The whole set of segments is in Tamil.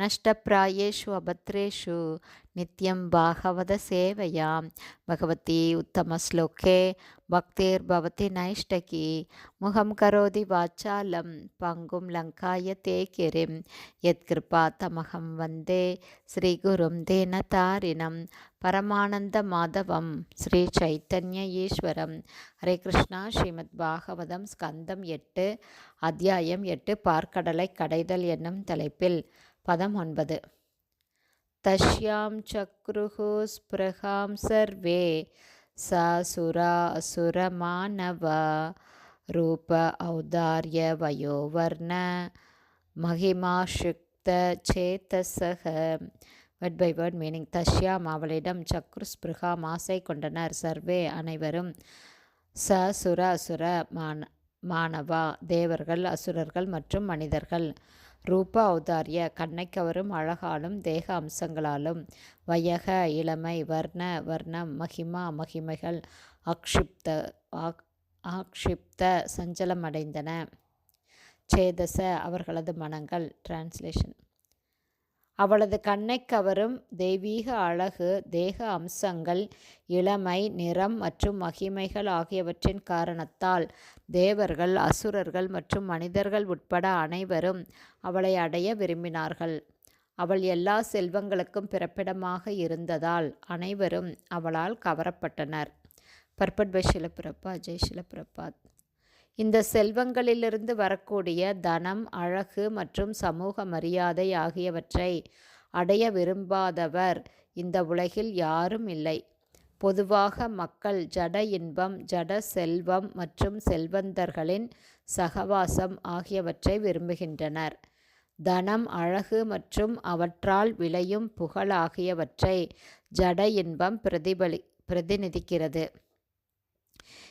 நஷ்டப்பிராயேஷு அபத்ரேஷு நித்யம் பாகவத சேவையாம் பகவதி உத்தமஸ்லோகே பக்திர்பவதி நைஷ்டகி முகம் கரோதி வாச்சாலம் பங்கும் லங்காய தே கிரிம் யத்கிருபா தமகம் வந்தே ஸ்ரீகுரும் தேனதாரிணம் பரமானந்த மாதவம் ஸ்ரீ சைத்தன்ய ஈஸ்வரம் ஹரே கிருஷ்ணா ஸ்ரீமத் பாகவதம் ஸ்கந்தம் எட்டு அத்தியாயம் எட்டு பார்க்கடலை கடைதல் என்னும் தலைப்பில் பதம் ஒன்பது. தஷ்யாம் சக்ருஹு ஸ்பிருகாம் சர்வே சாசுரா அசுரமானவ ரூப ஔதாரிய வயோவர்ண மகிமாஷுக்த சேத்தசக. வேர்ட் பை வேர்ட் மீனிங் தஷ்யாம் அவளிடம் சக்ரு ஸ்பிருகா மாசை கொண்டனர். சர்வே அனைவரும் ச சுர அசுர மான மானவா தேவர்கள் அசுரர்கள் மற்றும் மனிதர்கள். ரூப ஔதாரிய கண்ணை கவரும் அழகாலும் தேக அம்சங்களாலும். வயக இளமை வர்ண வர்ணம் மகிமா மகிமைகள் ஆக்ஷிப்த ஆக்ஷிப்த சஞ்சலமடைந்தன. சேதச அவர்களது மனங்கள். டிரான்ஸ்லேஷன் அவளது கண்ணை கவரும் தெய்வீக அழகு தேக அம்சங்கள் இளமை நிறம் மற்றும் மகிமைகள் ஆகியவற்றின் காரணத்தால் தேவர்கள் அசுரர்கள் மற்றும் மனிதர்கள் உட்பட அனைவரும் அவளை அடைய விரும்பினார்கள். அவள் எல்லா செல்வங்களுக்கும் பிறப்பிடமாக இருந்ததால் அனைவரும் அவளால் கவரப்பட்டனர். பர்பட் பை ஷிலப்பிரப்பா ஜெய் ஷிலப்பிரபாத் இந்த செல்வங்களிலிருந்து வரக்கூடிய தனம் அழகு மற்றும் சமூக மரியாதை ஆகியவற்றை அடைய விரும்பாதவர். இந்த உலகில் யாரும் இல்லை. பொதுவாக மக்கள் ஜட இன்பம் ஜட செல்வம் மற்றும் செல்வந்தர்களின் சகவாசம் ஆகியவற்றை விரும்புகின்றனர். தனம் அழகு மற்றும் அவற்றால் விளையும் புகழ் ஆகியவற்றை ஜட இன்பம் பிரதிபலி பிரதிநிதிக்கிறது.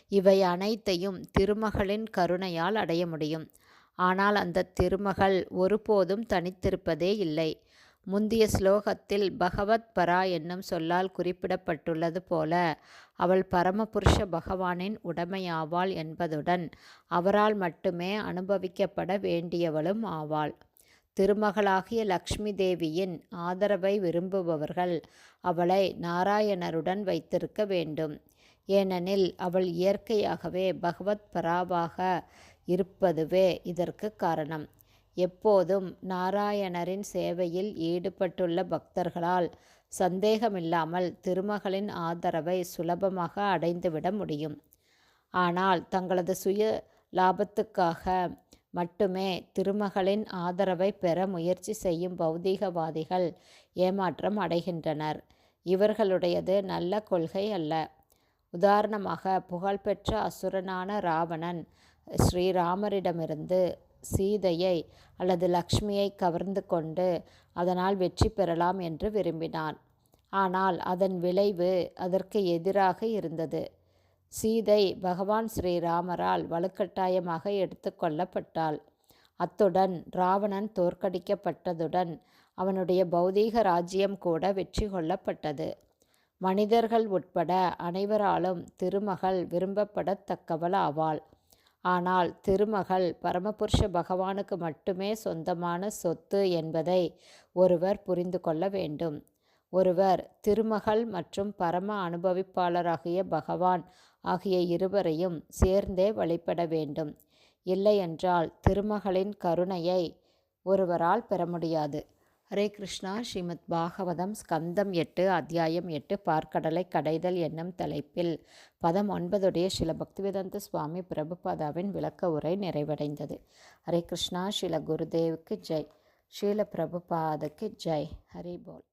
இவை அனைத்தையும் திருமகளின் கருணையால் அடைய முடியும். ஆனால் அந்த திருமகள் ஒருபோதும் தனித்திருப்பதே இல்லை. முந்திய ஸ்லோகத்தில் பகவத் பரா என்னும் சொல்லால் குறிப்பிடப்பட்டுள்ளது போல அவள் பரமபுருஷ பகவானின் உடமையாவாள் என்பதுடன் அவரால் மட்டுமே அனுபவிக்கப்பட வேண்டியவளும் ஆவாள். திருமகளாகிய லக்ஷ்மி தேவியின் ஆதரவை விரும்புபவர்கள் அவளை நாராயணருடன் வைத்திருக்க வேண்டும். ஏனெனில் அவள் இயற்கையாகவே பகவத் பராவாக இருப்பதுவே இதற்கு காரணம். எப்போதும் நாராயணரின் சேவையில் ஈடுபட்டுள்ள பக்தர்களால் சந்தேகமில்லாமல் திருமகளின் ஆதரவை சுலபமாக அடைந்துவிட முடியும். ஆனால் தங்களது சுய லாபத்துக்காக மட்டுமே திருமகளின் ஆதரவை பெற முயற்சி செய்யும் பௌதீகவாதிகள் ஏமாற்றம் அடைகின்றனர். இவர்களுடையது நல்ல கொள்கை அல்ல. உதாரணமாக புகழ்பெற்ற அசுரனான ராவணன் ஸ்ரீராமரிடமிருந்து சீதையை அல்லது லக்ஷ்மியை கவர்ந்து கொண்டு அதனால் வெற்றி பெறலாம் என்று விரும்பினான். ஆனால் அதன் விளைவு அதற்கு எதிராக இருந்தது. சீதை பகவான் ஸ்ரீராமரால் வலுக்கட்டாயமாக எடுத்துக்கொள்ளப்பட்டாள் அத்துடன் ராவணன் தோற்கடிக்கப்பட்டதுடன் அவனுடைய பௌதீக ராஜ்யம் கூட வெற்றி கொள்ளப்பட்டது. மனிதர்கள் உட்பட அனைவராலும் திருமகள் விரும்பப்படத்தக்கவள் ஆவாள் ஆனால் திருமகள் பரமபுருஷ பகவானுக்கு மட்டுமே சொந்தமான சொத்து என்பதை ஒருவர் புரிந்து கொள்ள வேண்டும். ஒருவர் திருமகள் மற்றும் பரம அனுபவிப்பாளராகிய பகவான் ஆகிய இருவரையும் சேர்ந்தே வழிபட வேண்டும். இல்லையென்றால் திருமகளின் கருணையை ஒருவரால் பெற முடியாது. ஹரே கிருஷ்ணா ஸ்ரீமத் பாகவதம் ஸ்கந்தம் எட்டு அத்தியாயம் எட்டு பார்க்கடலை கடைதல் என்னும் தலைப்பில். பதம் ஒன்பதுடைய ஸ்ரீல பக்திவேதந்த சுவாமி பிரபுபாதாவின் விளக்க உரை நிறைவடைந்தது. ஹரே கிருஷ்ணா ஸ்ரீல குருதேவுக்கு ஜெய். ஸ்ரீல பிரபுபாதுக்கு ஜெய். ஹரி போல்.